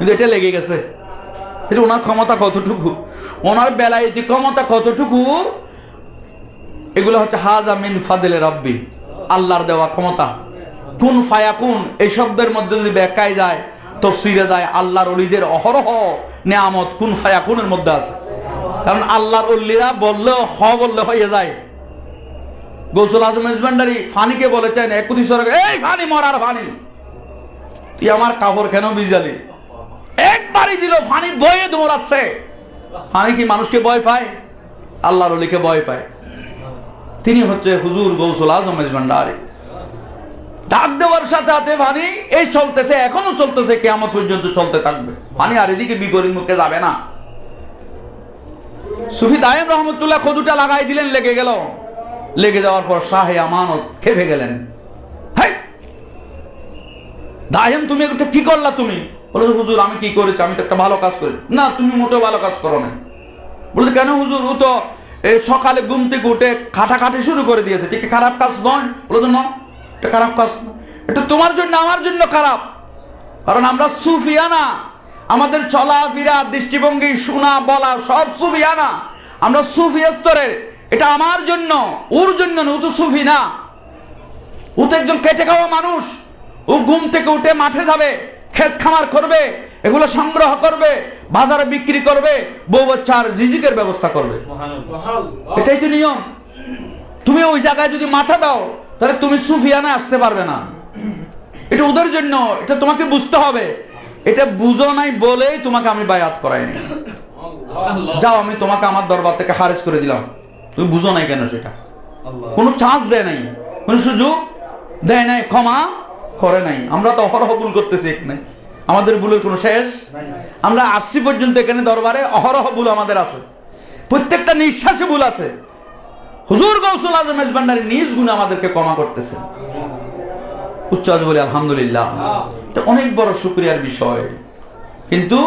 কিন্তু এটা লেগে গেছে। তাহলে ওনার ক্ষমতা কতটুকু? ওনার বেলায় যে ক্ষমতা কতটুকু? এগুলো হচ্ছে, হাজা মিন ফাদেলে রব্বি আল্লাহর দেওয়া ক্ষমতা। কুন ফায়াকুন এই শব্দের মধ্যে যদি ব্যাখ্যায় যায়, তফসিরে যায়, আল্লাহর অলিদের অহরহ নেয়ামত কুন ফায়াকুনের মধ্যে আছে? কারণ আল্লাহর অল্লিরা বললেও, হ বললে হয়ে যায়। গৌসুল আজম মেজবান্ডারি ফানিকে বলেছেন সরকার এই ফানি, মরার ফানি, তুই আমার কাপড় কেন বিজালি? একবারই দিল, ফানি বয়ে দৌড়াচ্ছে। ফানি কি মানুষকে ভয় পায়? আল্লাহর অলিকে ভয় পায়। তিনি হচ্ছে হুজুর গৌসুল আজম মেজবান্ডারি ডাক দেওয়ার সাথে সাথে ফানি, এই চলতেছে, এখনও চলতেছে কেমন পর্যন্ত চলতে থাকবে। ফানি আর এদিকে বিপরীত মুখে যাবে না। সুফি দায়েম রহমতুল্লাহ খদুটা লাগাই দিলেন, লেগে গেল। লেগে যাওয়ার পর শাহে আমানত খেপে গেলেন। দায়েম, তুমি একটা কি করলা তুমি? বলে, হুজুর, আমি কি করেছি? আমি তো একটা ভালো কাজ করি। না, তুমি মোটেও ভালো কাজ করো না বলতে কেন হুজুর? ও তো এই সকালে ঘুম থেকে উঠে খাটাখাটি শুরু করে দিয়েছে। ঠিক খারাপ কাজ নয়। বলে, তো না এটা খারাপ কাজ নয়। এটা তোমার জন্য, আমার জন্য খারাপ। কারণ আমরা সুফিয়ানা। আমাদের চলাফেরা, দৃষ্টিভঙ্গি, শোনা, বলা সব সুফিয়ানা। আমরা সুফি স্তরের এটা আমার জন্য, ওর জন্য না, ও তো সুফি না। ও তো একজন কেটে খাওয়া মানুষ। ও ঘুম থেকে উঠে মাঠে যাবে। ক্ষেত খামার করবে এগুলো সংগ্রহ করবে বাজারে বিক্রি করবে বউ বাচ্চার রিজিকের ব্যবস্থা করবে। এটাই তো নিয়ম। তুমি ওই জায়গায় যদি মাথা দাও তাহলে তুমি সুফিয়ানা আসতে পারবে না। এটা ওদের জন্য এটা তোমাকে বুঝতে হবে। এটা বুঝো নাই বলেই তোমাকে আমি বায়াত করাইনি। যাও আমি তোমাকে আমার দরবার থেকে হারেস করে দিলাম। তুমি বুঝো নাই কেন সেটা? কোনো চান্স দেয় নাই। কোনো সুযোগ দেয় নাই ক্ষমা করে নাই। আমরা তো অহরহ ভুল করতেছি এখানে। আমাদের ভুলের কোনো শেষ? আমরা আসছি পর্যন্ত এখানে দরবারে অহরহ ভুল আমাদের আছে। প্রত্যেকটা নিঃশ্বাসে ভুল আছে। হুজুর গৌসুল আজম মেজবান্ডারি নিজ গুণে আমাদেরকে ক্ষমা করতেছে। উচ্চ আজ বলি আলহামদুলিল্লাহ। এটা অনেক বড় শুক্রিয়ার বিষয়। কিন্তু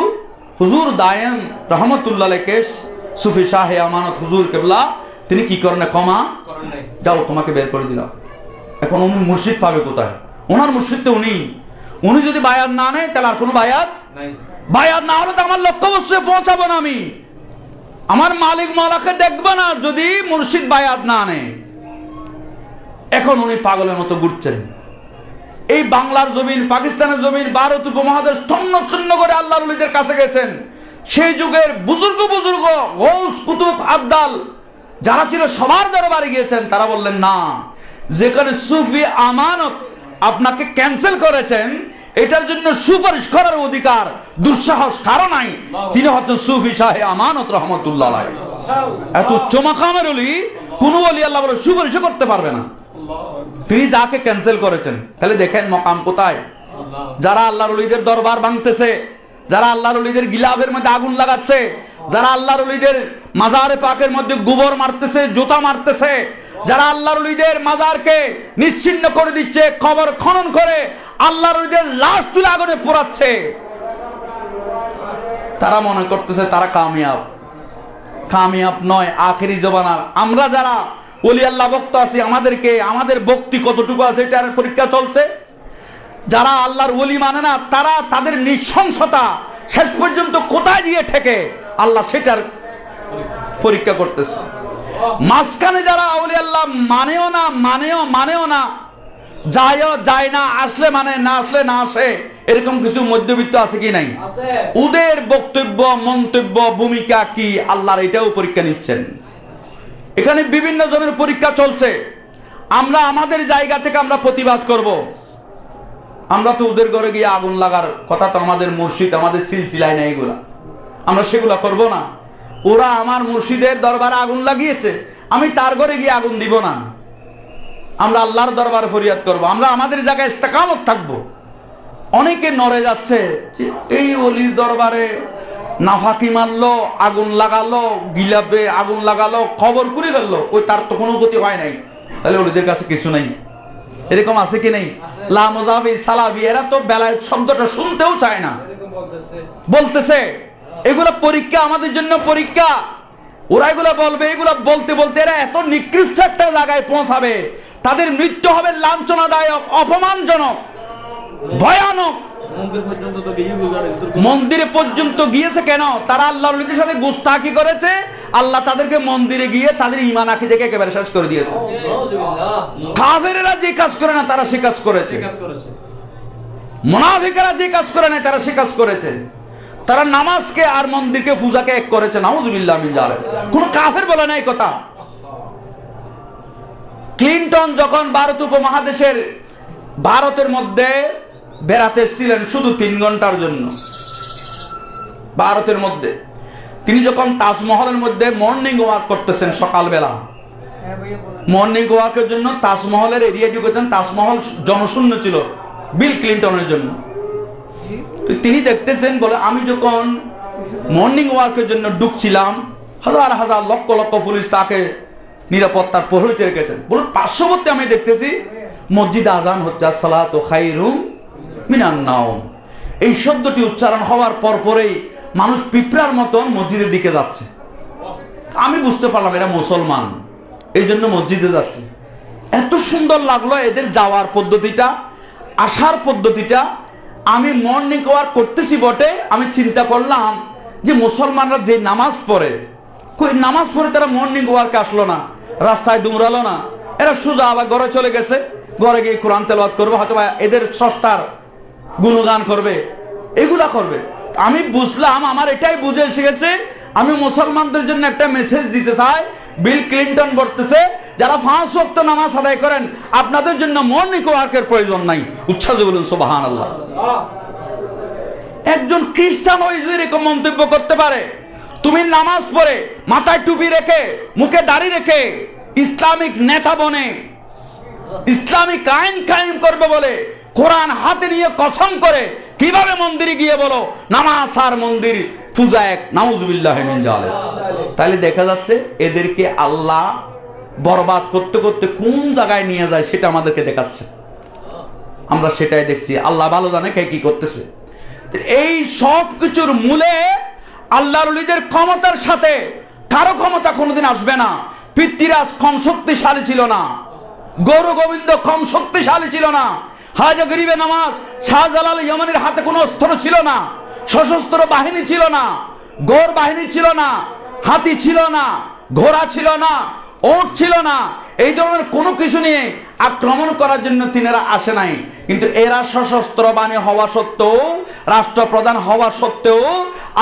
হুজুর দায়েম রহমতুল্লাহকে সুফি শাহে আমানত হুজুর কেবলা তিনি কি করেন? ক্ষমা? যাও তোমাকে বের করে দিলাম। এখন উনি মুর্শিদ পাবে কোথায়? ওনার মুর্শিদ তো উনি। উনি যদি বায়াত না নেয় তাহলে আর কোনো বায়াত বায়াত না হলে তো আমার লক্ষ্যবস্তুে পৌঁছাবো না আমি। আমার মালিক মলাকে দেখবে না যদি মুর্শিদ বায়াত না নেয়। এখন উনি পাগলের মতো ঘুরছেন। এই বাংলার জমিন পাকিস্তানের জমিন ভারত উপমহাদেশ তন্ন তন্ন করে আল্লাহ রলিদের কাছে গেছেন। সেই যুগের বুজুর্গ বুজুর্গ গৌস কুতুব আবদাল যারা ছিল সবার দরবারে গিয়েছেন তারা বললেন না যেখানে সুফি আমানত আপনাকে ক্যান্সেল করেছেন, এটার জন্য সুপারিশ করার অধিকার, দুঃসাহস কারও নাই। তিনি হচ্ছেন সুফি শাহে আমানত রহমতুল্লাহ। এত উচ্চ মাকামের অলি, কোনো অলি আল্লাহ বলে সুপারিশও করতে পারবে না। তিনি যাকে ক্যান্সেল করেছেন, তাহলে দেখেন মকাম কোথায়। যারা আল্লাহর অলিদের দরবার ভাঙতেছে, যারা আল্লাহর অলিদের গিলাফের মধ্যে আগুন লাগাচ্ছে, যারা আল্লাহর অলিদের মাজারে পাকের মধ্যে গোবর মারতেছে, জুতা মারতেছে যারা আল্লাহর অলিদের মাজারকে নিশ্চিন্ন করে দিচ্ছে, কবর খনন করে, আল্লাহর অলিদের লাশ তুলে আগুনে পোড়াচ্ছে, তারা মনে করতেছে তারা কামিয়াব। কামিয়াব নয়, আখেরি জবানার আমরা যারা ওলি আল্লাহ ভক্ত আছি, আমাদেরকে, আমাদের ভক্তি কতটুকু আছে এটার পরীক্ষা চলছে? যারা আল্লাহর ওলি মানে না, তারা তাদের নৃশংসতা শেষ পর্যন্ত কোথায় গিয়ে ঠেকে? আল্লাহ সেটার পরীক্ষা করতেছে। মাঝখানে যারা ওলি আল্লাহ মানেও না মানেও মানেও না যায়ও যায় না আসলে মানে না আসলে না আসে এরকম কিছু মধ্যবিত্ত আছে কি নাই? ওদের বক্তব্য মন্তব্য ভূমিকা কি? আল্লাহর এটাও পরীক্ষা নিচ্ছেন। এখানে বিভিন্ন জনের পরীক্ষা চলছে। আমরা আমাদের জায়গা থেকে আমরা প্রতিবাদ করব। আমরা তো ওদের ঘরে গিয়ে আগুন লাগার কথা তো আমাদের মসজিদ আমাদের সিলসিলায় নেই এগুলা। আমরা সেগুলা করব না। ওরা আমার মুর্শিদের দরবারে আগুন লাগিয়েছে। আমি তার ঘরে গিয়ে আগুন দিব না। আমরা আল্লাহর দরবারে ফরিয়াদ করব। আমরা আমাদের জায়গায় ইস্তেকামত থাকব। অনেকে নড়ে যাচ্ছে যে এই অলির দরবারে নাফাকি মারলো আগুন লাগালো গিলাপে আগুন লাগালো খবর করে ফেলল। ওই তার তো কোনো গতি হয় নাই। তাহলে অলিদের কাছে কিছু নেই। এরকম আছে কি নেই? লা মুজাফি সালাফি এরা তো বেলায় শব্দটা শুনতেও চায় না। বলতেছে। এগুলো পরীক্ষা আমাদের জন্য পরীক্ষা। ওরা এগুলো বলবে এগুলো বলতে বলতে এরা এত নিকৃষ্ট একটা জায়গায় পৌঁছাবে। তাদের মৃত্যু হবে লাঞ্ছনাদায়ক অপমানজনক ভয়ানক। মন্দির পর্যন্ত গিয়েছে কেন? তারা আল্লাহ নবীর সাথে গুস্তাকি করেছে। আল্লাহ তাদেরকে মন্দিরে গিয়ে তাদের ইমান আঁকি দেখে একেবারে শেষ করে দিয়েছে। কাফেরেরা যে কাজ করে না তারা সে কাজ করেছে। কাজ করেছে। মোনাফিকেরা যে কাজ করে না তারা সে কাজ করেছে। তারা নামাজকে আর মন্দিরকে পূজাকে এক করেছে, নাউজুবিল্লাহ কোন কাফের বলে না এই কথা। ক্লিন্টন যখন ভারত উপমহাদেশের, ভারতের মধ্যে বেড়াতে এসেছিলেন শুধু তিন ঘণ্টার জন্য। ভারতের মধ্যে। তিনি যখন তাজমহলের মধ্যে মর্নিং ওয়াক করতেছেন সকালবেলা মর্নিং ওয়াকের জন্য তাজমহলের এরিয়া ঢুকেছেন, তাজমহল জনশূন্য ছিল, বিল ক্লিন্টনের জন্য। তিনি দেখতেছেন, বলে, আমি যখন মর্নিং ওয়াকের জন্য ঢুকছিলাম, হাজার হাজার লক্ষ লক্ষ পুলিশ তাকে নিরাপত্তার প্রহরীতে রেখেছেন। বলুন, পার্শ্ববর্তী আমি দেখতেছি, মসজিদ আজান হচ্ছে সালাত খাইরুম মিনান নাওম। এই শব্দটি উচ্চারণ হওয়ার পর পরেই মানুষ পিঁপড়ার মতন মসজিদের দিকে যাচ্ছে। আমি বুঝতে পারলাম এরা মুসলমান এই জন্য মসজিদে যাচ্ছে। এত সুন্দর লাগল এদের যাওয়ার পদ্ধতিটা, আসার পদ্ধতিটা আমি মর্নিং ওয়াক করতেছি বটে, আমি চিন্তা করলাম যে মুসলমানরা যে নামাজ পড়ে, কই নামাজ পড়ে তারা মর্নিং ওয়ার্কে আসলো না, রাস্তায় দৌড়ালো না, এরা সোজা আবার ঘরে চলে গেছে, ঘরে গিয়ে কোরআন তেলাওয়াত করবে হয়তো এদের স্রষ্টার গুণগান করবে, এগুলা করবে। আমি বুঝলাম, আমার এটাই বুঝে শিখেছে আমি মুসলমানদের জন্য একটা মেসেজ দিতে চাই বিল ক্লিন্টন বলতেছে যারা পাঁচ ওয়াক্ত নামাজ আদায় করেন, আপনাদের জন্য মর্নিং ওয়ার্কের প্রয়োজন নাই। উচ্ছ্বাস বলুন সোবাহান আল্লাহ একজন খ্রিস্টান ওই এরকম মন্তব্য করতে পারে, তুমি নামাজ পড়ে মাথায় টুপি রেখে, মুখে দাড়ি রেখে ইসলামিক নেতা বনে, ইসলামিক আইন কায়েম করবে বলে কোরআন হাতে নিয়ে কসম করে কীভাবে মন্দিরে গিয়ে বলো, নামাজ আর মন্দির পূজা এক, নাউজুবিল্লাহ তাহলে দেখা যাচ্ছে এদেরকে আল্লাহ বরবাদ করতে করতে কোন জায়গায় নিয়ে যায় সেটা আমাদেরকে দেখাচ্ছে। আমরা সেটাই দেখছি। আল্লাহ ভালো জানে কে কি করতেছে। এই সব কিছুর মূলে আল্লাহর অলিদের ক্ষমতার সাথে কারও ক্ষমতা কোনোদিন আসবে না। পিতৃরাজ কম শক্তিশালী ছিল না। গৌর গোবিন্দ কম শক্তিশালী ছিল না। হাজা গরিবে নামাজ, শাহজালাল ইয়মানের হাতে কোনো অস্ত্র ছিল না। সশস্ত্র বাহিনী ছিল না। গৌর বাহিনী ছিল না। হাতি ছিল না। ঘোড়া ছিল না। ওট ছিল না। এই ধরনের কোনো কিছু নিয়ে আক্রমণ করার জন্য তিনারা আসে নাই। কিন্তু এরা সশস্ত্র বাণী হওয়া সত্ত্বেও, রাষ্ট্রপ্রধান হওয়া সত্ত্বেও,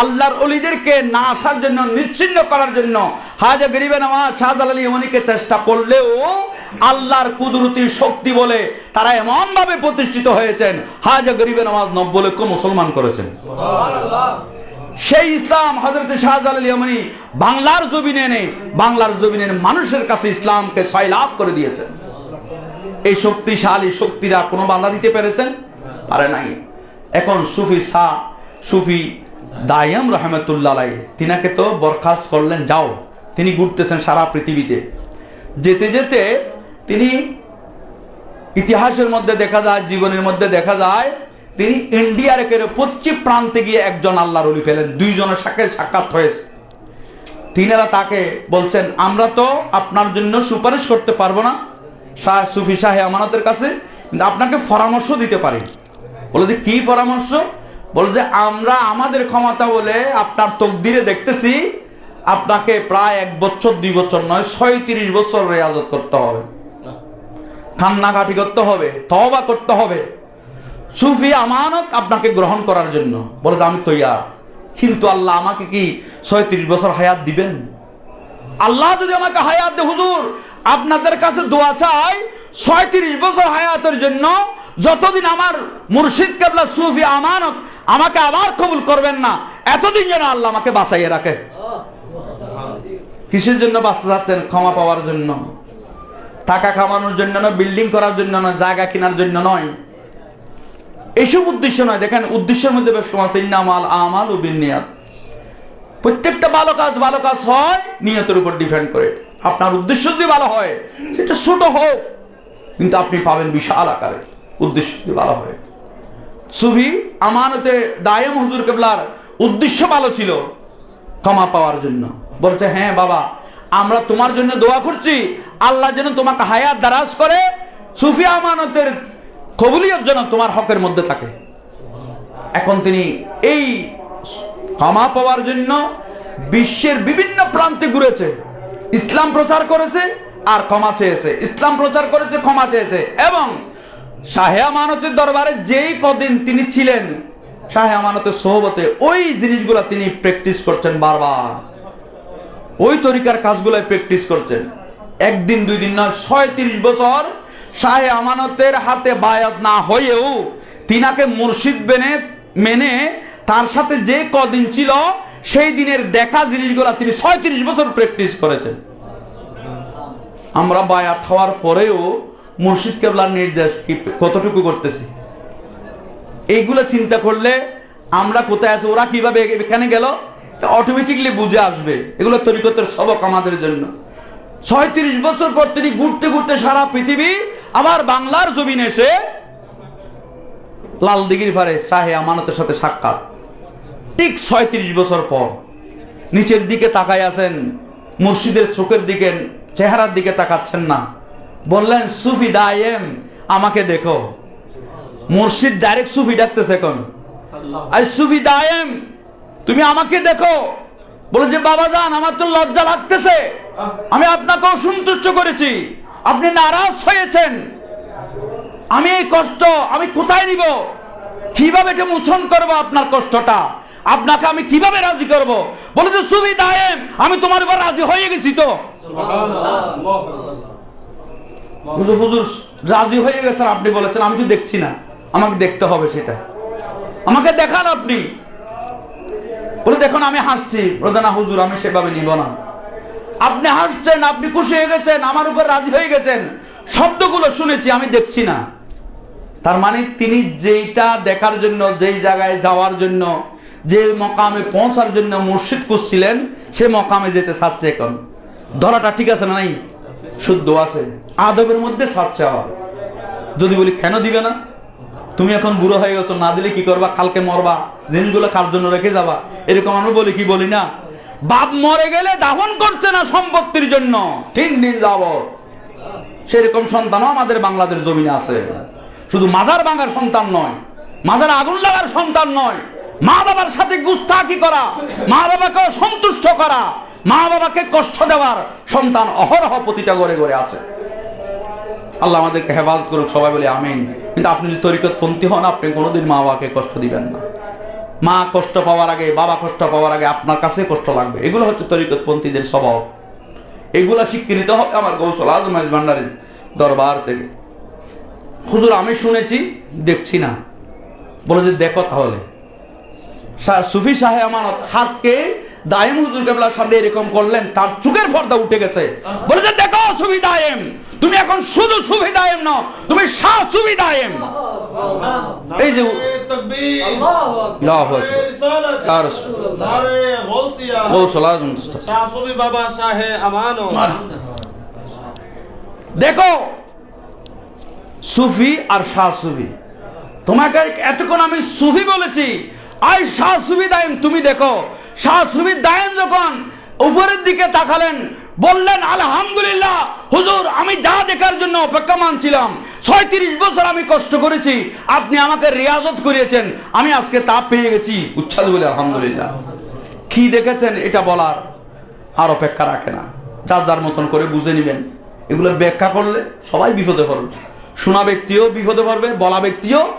আল্লাহর অলিদেরকে না আসার জন্য নিচ্ছিন্ন করার জন্য হাজা গরিবে নামাজ, শাহজালাল ইমনিকে চেষ্টা করলেও আল্লাহর কুদরতির শক্তি বলে তারা এমনভাবে প্রতিষ্ঠিত হয়েছেন হাজা গরিবে নামাজ নব্য লক্ষ মুসলমান করেছেন। সেই ইসলাম হজরত শাহজালাল বাংলার জমিনে এনে, বাংলার জমিনের মানুষের কাছে ইসলামকে লাভ করে দিয়েছেন। এই শক্তিশালী শক্তিরা কোনো বাধা দিতে পেরেছেন? পারে নাই। এখন সুফি শাহ, সুফি দায়াম রহমতুল্লাহ আলাই তিনাকে তো বরখাস্ত করলেন, যাও। তিনি ঘুরতেছেন সারা পৃথিবীতে। যেতে যেতে তিনি ইতিহাসের মধ্যে দেখা যায়, জীবনের মধ্যে দেখা যায় তিনি ইন্ডিয়ার পশ্চিম প্রান্তে গিয়ে একজন আল্লাহর অলি পেলেন। দুইজনের সাথে সাক্ষাৎ হয়েছে। তিনারা তাকে বলছেন আমরা তো আপনার জন্য সুপারিশ করতে পারব না শাহ সুফি শাহে আমানতের কাছে কিন্তু আপনাকে পরামর্শ দিতে পারি। বলে যে কী পরামর্শ? বলে যে আমরা আমাদের ক্ষমতা বলে আপনার তকদিরে দেখতেছি আপনাকে প্রায় এক বছর দুই বছর নয় ছয়ত্রিশ বছর রেয়াজত করতে হবে। কান্নাকাটি করতে হবে তবা করতে হবে। সুফি আমানত আপনাকে গ্রহণ করার জন্য। বলে আমি তৈয়ার। কিন্তু আল্লাহ আমাকে কি ছয়ত্রিশ বছর হায়াত দিবেন? আল্লাহ যদি আমাকে হায়াত দে হুজুর, আপনাদের কাছে দোয়া চাই, ছয়ত্রিশ বছর হায়াতের জন্য যতদিন আমার মুর্শিদ কেবলা সুফি আমানত আমাকে আবার কবুল করবেন না, এতদিন যেন আল্লাহ আমাকে বাঁচাইয়ে রাখে। কিসের জন্য বাঁচতে যাচ্ছেন ক্ষমা পাওয়ার জন্য। টাকা কামানোর জন্য নয়, বিল্ডিং করার জন্য নয়, জায়গা কেনার জন্য নয়। এসব উদ্দেশ্য নয়। দেখেন, উদ্দেশ্যের মধ্যে বেশ কম আছে। ইন্নামাল আমাল ও বিনিয়াত। প্রত্যেকটা ভালো কাজ ভালো কাজ হয়, নিয়তের উপর ডিপেন্ড করে। আপনার উদ্দেশ্য যদি ভালো হয়, সেটা ছোট হোক, কিন্তু আপনি পাবেন বিশাল আকারে উদ্দেশ্য যদি ভালো হয়। সুফি আমানতে দায়ম হুজুর কেবলার উদ্দেশ্য ভালো ছিল, ক্ষমা পাওয়ার জন্য। বলছে হ্যাঁ বাবা, আমরা তোমার জন্য দোয়া করছি। আল্লাহ যেন তোমাকে হায়াত দারাজ করে। সুফি আমানতের কবুলিয়ত যেন তোমার হকের মধ্যে থাকে। এখন তিনি এই ক্ষমা পাওয়ার জন্য বিশ্বের বিভিন্ন প্রান্তে ঘুরেছে। ইসলাম প্রচার করেছে আর ক্ষমা চেয়েছে। ইসলাম প্রচার করেছে, ক্ষমা চেয়েছে এবং শাহে আমানতের দরবারে যেই কদিন তিনি ছিলেন, শাহে আমানতের সোহবতে ওই জিনিসগুলো তিনি প্র্যাকটিস করছেন বারবার। ওই তরিকার কাজগুলোই প্র্যাকটিস করছেন। একদিন, দুই দিন নয়, ছয়ত্রিশ বছর শাহে আমানতের হাতে বায়াত না হয়েও তিনাকে মুর্শিদ বেনে, মেনে তার সাথে যে কদিন ছিল, সেই দিনের দেখা জিনিসগুলো তিনি ছয়ত্রিশ বছর প্র্যাকটিস করেছেন। আমরা বায়াত হওয়ার পরেও মুর্শিদ কেবলার নির্দেশ কি, কতটুকু করতেছি? এইগুলো চিন্তা করলে আমরা কোথায় আছি, ওরা কীভাবে এখানে গেল অটোমেটিকলি বুঝে আসবে। এগুলো তরিকতের সবক আমাদের জন্য। ছয়ত্রিশ বছর পর তিনি ঘুরতে ঘুরতে সারা পৃথিবী আবার বাংলার জমিন এসে লাল দিঘির ফারে শাহে আমানতের সাথে সাক্ষাৎ। ঠিক ছয়ত্রিশ বছর পর নিচের দিকে তাকায় আছেন, মুর্শিদের চোখের দিকে, চেহারার দিকে তাকাচ্ছেন না। বললেন, সুফি দায়েম, আমাকে দেখো। মুর্শিদ ডাইরেক্ট সুফি ডাকতেছে এখন। আই সুফি দায়েম, তুমি আমাকে দেখো। বলে যে, বাবা যান আমার তো লজ্জা লাগতেছে। আমি আপনাকেও সন্তুষ্ট করেছি। আপনি নারাজ হয়েছেন। আমি এই কষ্ট আমি কোথায় নিব? কীভাবে এটা মোচন করব আপনার কষ্টটা? আপনাকে আমি কীভাবে রাজি করব? বলে যে সুবি দায়েম, আমি তোমার উপর রাজি হয়ে গেছি তো। হুজুর হুজুর, রাজি হয়ে গেছেন আপনি বলেছেন, আমি তো দেখছি না। আমাকে দেখতে হবে সেটা। আমাকে দেখান আপনি। বলে দেখুন, আমি হাসছি। বলে না, হুজুর, আমি সেভাবে নিব না। আপনি হাসছেন, আপনি খুশি হয়ে গেছেন, আমার উপর রাজি হয়ে গেছেন। শব্দগুলো শুনেছি, আমি দেখছি না। তার মানে তিনি যেইটা দেখার জন্য, যেই জায়গায় যাওয়ার জন্য যে মকামে পৌঁছার জন্য মুর্শিদ খুঁজছিলেন, সে মকামে যেতে চাচ্ছে এখন। ধরাটা ঠিক আছে না নাই? শুদ্ধ আছে। আদবের মধ্যে ছাড়ছে আবার। যদি বলি, কেন দিবে না? তুমি এখন বুড়ো হয়ে গেছো, না দিলে কি করবা? কালকে মরবা। জিনিসগুলো কার জন্য রেখে যাবা? এরকম আমরা বলি, কি বলি না? বাপ মরে গেলে দাফন করছে না সম্পত্তির জন্য। তিন দিন যাব সেরকম সন্তানও আমাদের বাংলাদেশ জমিনে আছে। শুধু মাজার ভাঙার সন্তান নয়, মাজার আগুন লাগার সন্তান নয়, মা বাবার সাথে গুস্তাকি করা, মা বাবাকে সন্তুষ্ট করা, মা বাবাকে কষ্ট দেওয়ার সন্তান অহরহ প্রতিটা ঘরে ঘরে আছে। আল্লাহ আমাদেরকে হেফাজত করুক, সবাই বলে আমিন। কিন্তু আপনি যদি তরিকতপন্থী হন, আপনি কোনোদিন মা বাবাকে কষ্ট দিবেন না। মা কষ্ট পাওয়ার আগে, বাবা কষ্ট পাওয়ার আগে আপনার কাছে কষ্ট লাগবে। এগুলো হচ্ছে তরিকতপন্থীদের স্বভাব। এগুলো শিক্ষিত নিতে হবে আমার গৌসল আজম ভান্ডারের দরবার থেকে। হুজুর, আমি শুনেছি, দেখছি না। বলে যে দেখো তাহলে। সুফি সাহে আমানত, হাতকে দায়েম হুজুর কেবলার সামনে এরকম করলেন তার চোখের পর্দা উঠে গেছে। বলে যে দেখো সুবি তুমি এখন শুধু সুবি নও তুমি শাহ সুবি এই যে দেখো সুফি আর শাহ সুফি তোমাকে এতক্ষণ আমি সুফি বলেছি আই শাহ সুবিধায়েম তুমি দেখো শাহ দায়েম যখন উপরের দিকে তাকালেন, বললেন, আলহামদুলিল্লাহ, হুজুর, আমি যা দেখার জন্য অপেক্ষমান ছিলাম ছয়ত্রিশ বছর আমি কষ্ট করেছি, আপনি আমাকে রিয়াজত করিয়েছেন, আমি আজকে তা পেয়ে গেছি। উচ্ছ্বাস বলে, আলহামদুলিল্লাহ। কি দেখেছেন এটা বলার? আর অপেক্ষা রাখে না যার যার মতন করে বুঝে নেবেন। এগুলো ব্যাখ্যা করলে সবাই বিপদে পড়বে। শোনা ব্যক্তিও বিপদে পড়বে, বলা ব্যক্তিও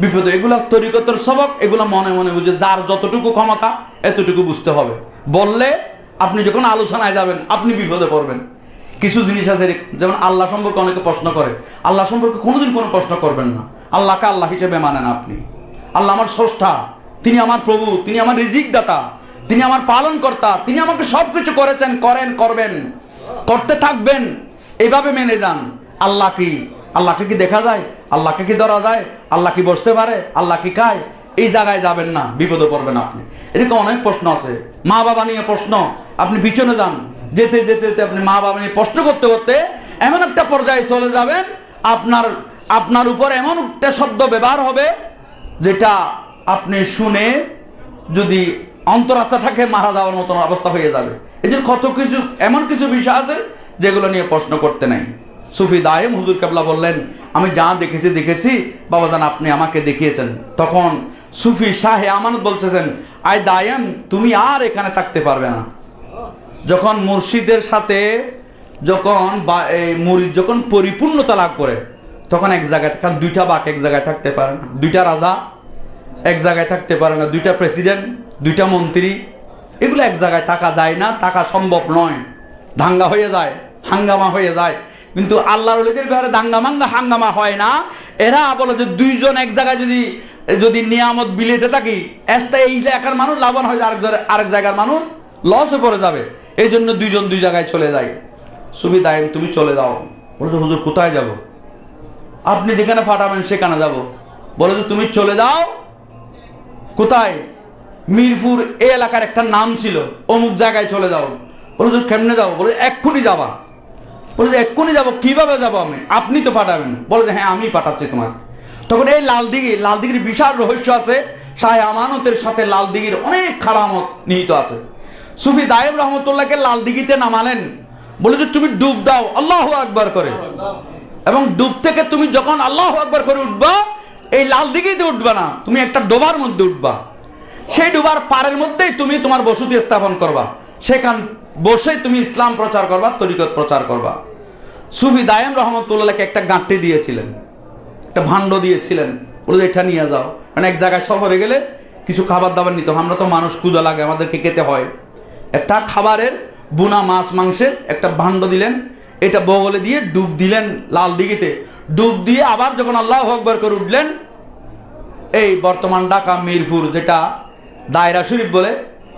বিপদে, এগুলো তরিকতর সবক, এগুলো মনে মনে বুঝে, যার যতটুকু ক্ষমতা, এতটুকু বুঝতে হবে। বললে আপনি যখন আলোচনায় যাবেন, আপনি বিপদে পড়বেন। কিছু জিনিস আছে, যেমন আল্লাহ সম্পর্কে অনেকে প্রশ্ন করে। আল্লাহ সম্পর্কে কোনোদিন কোনো প্রশ্ন করবেন না। আল্লাহকে আল্লাহ হিসেবে মানেন আপনি। আল্লাহ আমার স্রষ্টা, তিনি আমার প্রভু, তিনি আমার রিজিক দাতা তিনি আমার পালন কর্তা তিনি আমাকে সব কিছু করেছেন, করেন, করবেন, করতে থাকবেন এইভাবে মেনে যান। আল্লাহ কি? আল্লাহকে কি দেখা যায়? আল্লাহকে কি ধরা যায়? আল্লাহ কি বসতে পারে? আল্লাহ কি খায়? এই জায়গায় যাবেন না, বিপদে পড়বেন আপনি। এরকম অনেক প্রশ্ন আছে। মা বাবা নিয়ে প্রশ্ন, আপনি পিছনে যান। যেতে যেতে যেতে আপনি মা বাবা নিয়ে প্রশ্ন করতে করতে এমন একটা পর্যায়ে চলে যাবেন, আপনার আপনার উপর এমন একটা শব্দ ব্যবহার হবে, যেটা আপনি শুনে যদি অন্তরাত্মা থাকে, মারা যাওয়ার মতন অবস্থা হয়ে যাবে। এই কত কিছু, এমন কিছু বিষয় আছে, যেগুলো নিয়ে প্রশ্ন করতে নাই। সুফি দায়েম হুজুর কেবলা বললেন আমি যা দেখেছি দেখেছি, বাবাজান আপনি আমাকে দেখিয়েছেন। তখন সুফি শাহে আমানত বলতেছেন আই দায়াম, তুমি আর এখানে থাকতে পারবে না। যখন মুর্শিদের সাথে যখন বা এই মুরিদ যখন পরিপূর্ণতা লাভ করে, তখন এক জায়গায়, কারণ দুইটা বাক এক জায়গায় থাকতে পারে না। দুইটা রাজা এক জায়গায় থাকতে পারে না। দুইটা প্রেসিডেন্ট, দুইটা মন্ত্রী, এগুলো এক জায়গায় থাকা যায় না, থাকা সম্ভব নয়। দাঙ্গা হয়ে যায়, হাঙ্গামা হয়ে যায়। কিন্তু আল্লাহর ওলিদের ব্যাপারে দাঙ্গা মাঙ্গা হাঙ্গামা হয় না। এরা বলে যে দুইজন এক জায়গায় যদি যদি নিয়ামত বিলেতে থাকি এস্তা এই এলাকার মানুষ লাভবান হয় আরেক আরেক জায়গার মানুষ লসে পড়ে যাবে। এই জন্য দুইজন দুই জায়গায় চলে যায়। সুবিধায় তুমি চলে যাও। বলছো, হুজুর, কোথায় যাব? আপনি যেখানে ফাটাবেন, সেখানে যাব। বলে যে তুমি চলে যাও। কোথায়? মিরপুর, এ এলাকার একটা নাম ছিল। অমুক জায়গায় চলে যাও। বলে কেমনে যাব? বলে এক্ষুনি যাবা। বলে যে, এক্ষুনি যাব, কীভাবে যাব আমি? আপনি তো পাঠাবেন। বলে যে হ্যাঁ আমি পাঠাচ্ছি তোমাকে। তখন এই লালদিঘি, লালদিঘির বিশাল রহস্য আছে। শাহ আমানতের সাথে লালদিঘির অনেক খারামত নিহিত আছে। সুফি দায়েব রহমতুল্লাহকে লালদিঘিতে নামালেন। বলে যে, তুমি ডুব দাও, আল্লাহ আকবার করে। এবং ডুব থেকে তুমি যখন আল্লাহ আকবার করে উঠবা, এই লাল দিঘিতে উঠবা না, তুমি একটা ডোবার মধ্যে উঠবা। সেই ডোবার পাড়ের মধ্যেই তুমি তোমার বসতি স্থাপন করবা। সেখান বসে তুমি ইসলাম প্রচার করবা, তরিকত প্রচার করবা। সুফি দায়েম রহমতুল্লাহকে একটা গাঁটটি দিয়েছিলেন, একটা ভাণ্ড দিয়েছিলেন। বলে এটা নিয়ে যাও। কারণ এক জায়গায় সফরে গেলে কিছু খাবার দাবার নিতে। আমরা তো মানুষ ক্ষুদা লাগে, আমাদেরকে খেতে হয়। একটা খাবারের বুনা মাছ, মাংসের একটা ভাণ্ড দিলেন। এটা বগলে দিয়ে ডুব দিলেন লাল দিঘিতে ডুব দিয়ে আবার যখন আল্লাহ আকবর করে উঠলেন, এই বর্তমান ঢাকা, মিরপুর যেটা দায়রা শরীফ বলে,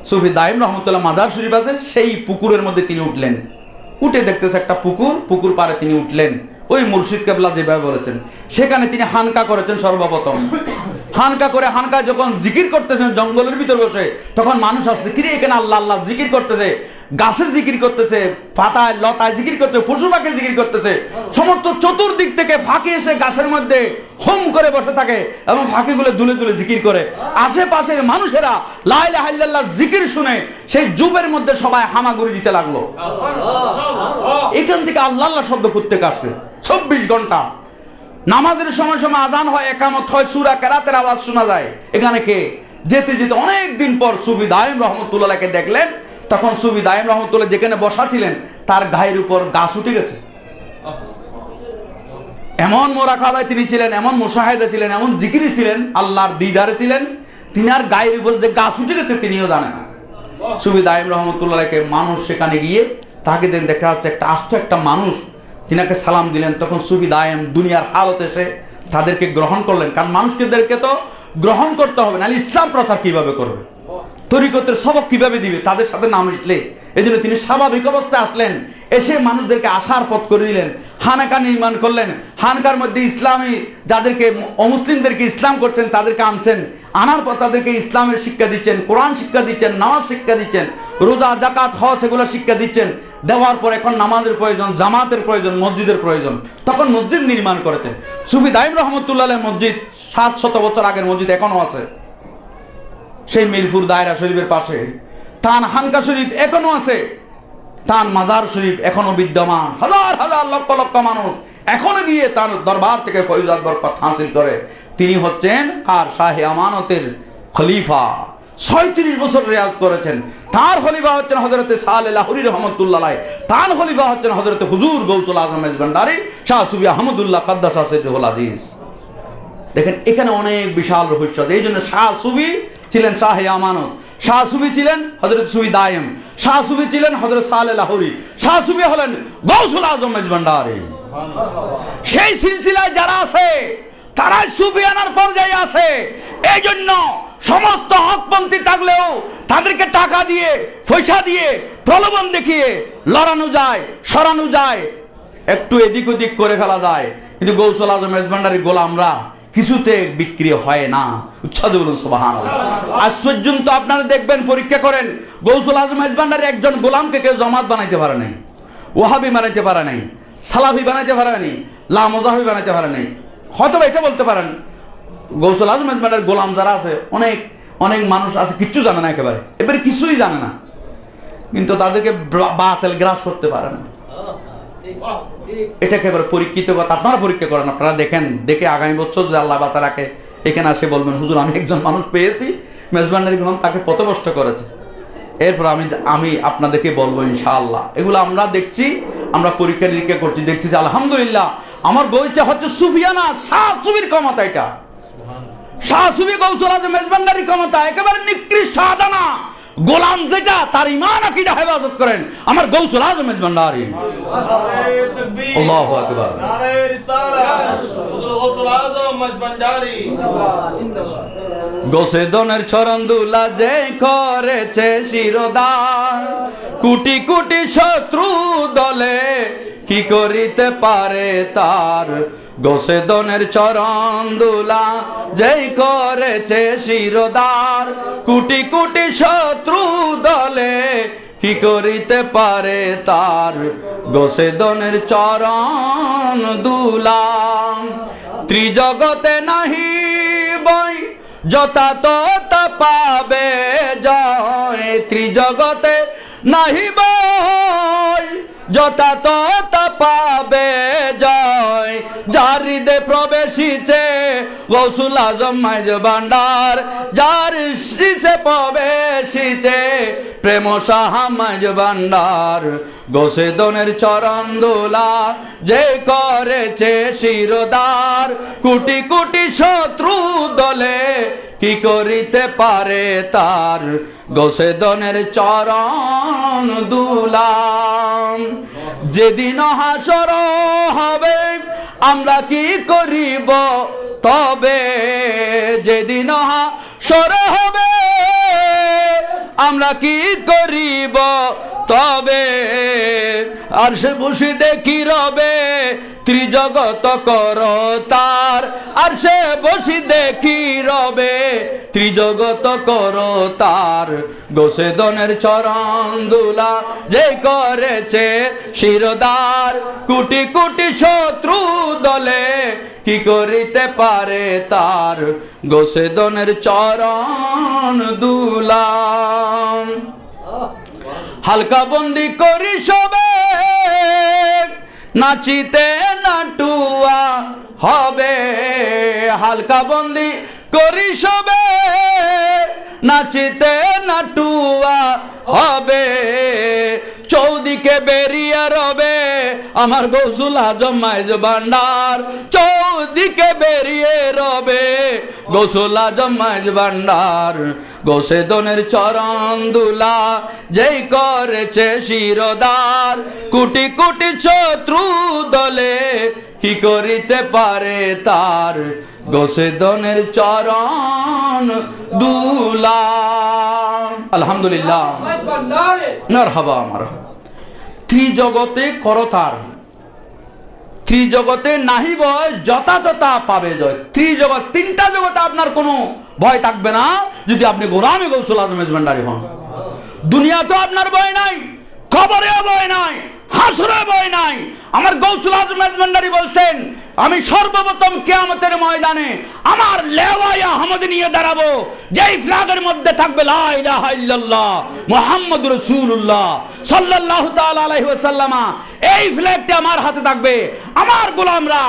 সুফি দাইম রহমতুল্লাহ মাজার শরীফ আছে, সেই পুকুরের মধ্যে তিনি উঠলেন। উঠে দেখতেছে একটা পুকুর পুকুর পাড়ে তিনি উঠলেন। ওই মুর্শিদ কেবলা যেভাবে বলেছেন, সেখানে তিনি হানকা করেছেন সর্বপ্রথম। হানকা করে হানকা যখন জিকির করতেছেন জঙ্গলের ভিতর বসে, তখন মানুষ আসছে, কিরে এখানে আল্লাহ আল্লাহ জিকির করতেছে। গাছে জিকির করতেছে, পাতায়, লতায় জিকির করতেছে, পশু পাখি জিকির করতেছে। সমস্ত চতুর্দিক থেকে ফাঁকি এসে গাছের মধ্যে হোম করে বসে থাকে এবং ফাঁকিগুলো দুলে দুলে জিকির করে। আশেপাশের মানুষেরা লাইলা হাইল্লাহ জিকির শুনে সেই যুবের মধ্যে সবাই হামাগুড়ি দিতে লাগল। এখান থেকে আল্লাহ শব্দ প্রত্যেক আসবে চব্বিশ ঘণ্টা। নামাজের সময় সময় আজান হয়, একামত হয়, সুরা কেরাতের আওয়াজ শোনা যায়। এখানে কে? যেতে যেতে অনেক দিন পর সুবি দায়েম রহমতুল্লাহকে দেখলেন। তখন সুবি দায়েম রহমতুল্লাহ যেখানে বসা ছিলেন, তার গায়ের উপর গাছ উঠে গেছে। এমন মোরাকাবায় তিনি ছিলেন, এমন মোশাহেদে ছিলেন, এমন জিকিরি ছিলেন, আল্লাহর দিদারে ছিলেন তিনি আর গায়ের উপর যে গাছ উঠে গেছে, তিনিও জানেন না। সুবি দায়েম রহমতুল্লাহকে মানুষ সেখানে গিয়ে তাকে দেন, দেখা যাচ্ছে একটা আস্ত একটা মানুষ, তিনাকে সালাম দিলেন। তখন সুবি দায়েম দুনিয়ার হালত এসে তাদেরকে গ্রহণ করলেন। কারণ মানুষকেদেরকে তো গ্রহণ করতে হবে, নাহলে ইসলাম প্রচার কীভাবে করবে? তরিকতের সবক কীভাবে দিবে? তাদের সাথে নাম মিশলে। এই জন্য তিনি স্বাভাবিক অবস্থায় আসলেন। এসে মানুষদেরকে আসার পথ করে দিলেন। হানাকা নির্মাণ করলেন। হানকার মধ্যে ইসলামী যাদেরকে, অমুসলিমদেরকে ইসলাম করছেন, তাদেরকে আনছেন। আনার পর তাদেরকে ইসলামের শিক্ষা দিচ্ছেন, কোরআন শিক্ষা দিচ্ছেন, নামাজ শিক্ষা দিচ্ছেন, রোজা জাকাত হজ এগুলো শিক্ষা দিচ্ছেন। দেওয়ার পর এখন নামাজের প্রয়োজন, জামাতের প্রয়োজন, মসজিদের প্রয়োজন। তখন মসজিদ নির্মাণ করেছেন। সুফি দাইম রহমতুল্লাহ মসজিদ সাত শত বছর আগের মসজিদ এখনও আছে। সেই মিরপুর দায়রা শরীফের পাশে। তান হানকা শরীফ এখনও আছে। তান মাজার শরীফ এখনও বিদ্যমান। হাজার হাজার, লক্ষ লক্ষ মানুষ এখনও গিয়ে তার দরবার থেকে ফৈজাদ বরকত হাসিল করে। তিনি হচ্ছেন আর শাহে আমানতের খলিফা। ছয়ত্রিশ বছর রেয়াজ করেছেন। তার খলিফা হচ্ছেন হজরতে সাল লাহুরি রহমতুল্লাহ তার খলিফা হচ্ছেন হজরতে হুজুর গৌসুল আজম ভান্ডারি শাহ সুবি আহমদুল্লাহ কাদ্দাস আজিজ। দেখেন, এখানে অনেক বিশাল রহস্য এই জন্য শাহ সুবি ছিলেন শাহে আমানত। শাহ সুবি ছিলেন হজরত সুবি দায়েম। শাহ সুবি ছিলেন হজরত সালে লাহরি। শাহ সুবি হলেন গৌসুল আজম মেজবান্ডারি। সেই সিলসিলায় যারা আছে, তারাই সুফি আনার পর্যায়ে আছে। এই জন্য সমস্ত হকপন্থী থাকলেও তাদেরকে টাকা দিয়ে, পয়সা দিয়ে প্রলোভন দেখিয়ে লড়ানো যায়, সরানো যায়, একটু এদিক ওদিক করে ফেলা যায়। কিন্তু গৌসল আজম মেজবান্ডারি গোলামরা কিছুতে বিক্রি হয় না। উচ্ছাদ বলুন সোবাহান আজ পর্যন্ত আপনারা দেখবেন, পরীক্ষা করেন, গৌসল আজম মেজবান্ডারি একজন গোলামকে কেউ জমাত বানাইতে পারে নাই ওহাবি বানাইতে পারে নাই, সালাফি বানাইতে পারে নাই লা মোজাহি বানাইতে পারে নাই। হয়তো এটা বলতে পারেন, গৌসল আজম মেজবান্ডার গোলাম যারা আছে, অনেক অনেক মানুষ আছে, কিচ্ছু জানে না একেবারে। এবারে কিছুই জানে না। কিন্তু তাদেরকে বাতেল, গ্রাস করতে পারে না। এটা একেবারে পরীক্ষিত কথা আপনারা পরীক্ষা করেন আপনারা দেখেন দেখে আগামী বছর যদি আল্লাহ বাঁচা রাখে এখানে আসে বলবেন হুজুর আমি একজন মানুষ পেয়েছি মেজবান্ডারি গুলাম তাকে পথভ্রষ্ট করেছে। এরপর আমি আমি আপনাদেরকে বলব ইনশাআল্লাহ। এগুলো আমরা দেখছি আমরা পরীক্ষা নিরীক্ষা করছি দেখতেছি আলহামদুলিল্লাহ আমার বইটা হচ্ছে সুফিয়ানা শাহ সুবির ক্ষমতা এটা। শাহ সুবি কৌশল আছে মেজবান্ডারি ক্ষমতা একেবারে নিকৃষ্ট আদানা। গোলাম যেটা, তার ইমান আকিদা, হেফাজত করেন। আমার গৌসুল আজম তাকবীর আল্লাহু আকবার। নারে রিসালাত গৌসুল আজম মজবান্ডারি গোসেদনের চরণ দুলা যে করেছে শিরোদার, কুটি কুটি শত্রু দলে কি করিতে পারে তার গোসেদনের চরণ দুলা, যেই করেছে শিরোদার। কুটি কুটি শত্রু দলে কি করিতে পারে তার? গোসেদনের চরণ দুলাম ত্রিজগতে নাহি বই যথা তথা পাবে জয়। ত্রিজগতে নাহি বই যথা তথা পাবে জয়। যার হৃদে প্রবেশিছে গৌসুল আজম মাইজ ভান্ডার, যার শ্রীছে প্রবেশিছে প্রেম সাহা মাইজ ভান্ডার। গোসেদনের চরণ দোলা যে করেছে শিরদার, কোটি কোটি শত্রু কি করিতে পারে তার গোসেদনের চরণ দুলাম? যেদিন হাসর হবে, আমরা কি করিব? তবে যেদিন হাসর হবে, আমরা কি করিব? তবে আর সে বসে দেখি রবে? ত্রিজগত কর তার। আর সে বসি দেখি রবে? ত্রিজগত কর তার। গোসেদনের চরণ দুলা যে করেছে শিরদার। কোটি কোটি শত্রু দলে কি করিতে পারে তার? গোসেদনের চরণ দুলাম হালকা বন্দি করি সবে, নাচিতে নাটুয়া হবে। হালকা বন্দি করি সবে, নাচিতে নাটুয়া হবে। চৌদিকে বেরিয়ে রবে আমার গৌসুল আজম মাইজ ভান্ডার। চৌদিকে বেরিয়ে রবে গৌসুল আজম মাইজ ভান্ডার। গোসেদনের চরণ দুলা যেই করেছে শিরদার। কোটি কোটি শত্রু দলে কি করিতে পারে তার? গোসেদনের চরণ দুলা। আলহামদুলিল্লাহ। মারহাবা মারহাবা। ত্রিজগতে করতার। ত্রিজগতে নাহি ভয় যথাযথা পাবে জয়। ত্রিজগৎ, তিনটা জগতে আপনার কোনো ভয় থাকবে না, যদি আপনি গোলামে গৌসুল আজম হন। দুনিয়াতেও আপনার ভয় নাই খবরে ভয় নাই। হাসরে ভয় নাই। আমার গৌসুল আজম মন্ডারি বলছেন, আমি সর্বপ্রথম কেয়ামতের ময়দানে আমার লেওয়াই আহমদ নিয়ে দাঁড়াবো, যেই ফ্ল্যাগের মধ্যে থাকবে, লা মোহাম্মদ রসুল্লাহ সাল্লাহ তাল ওয়াসাল্লামা। এই ফ্ল্যাগটি আমার হাতে থাকবে, আমার গোলামরা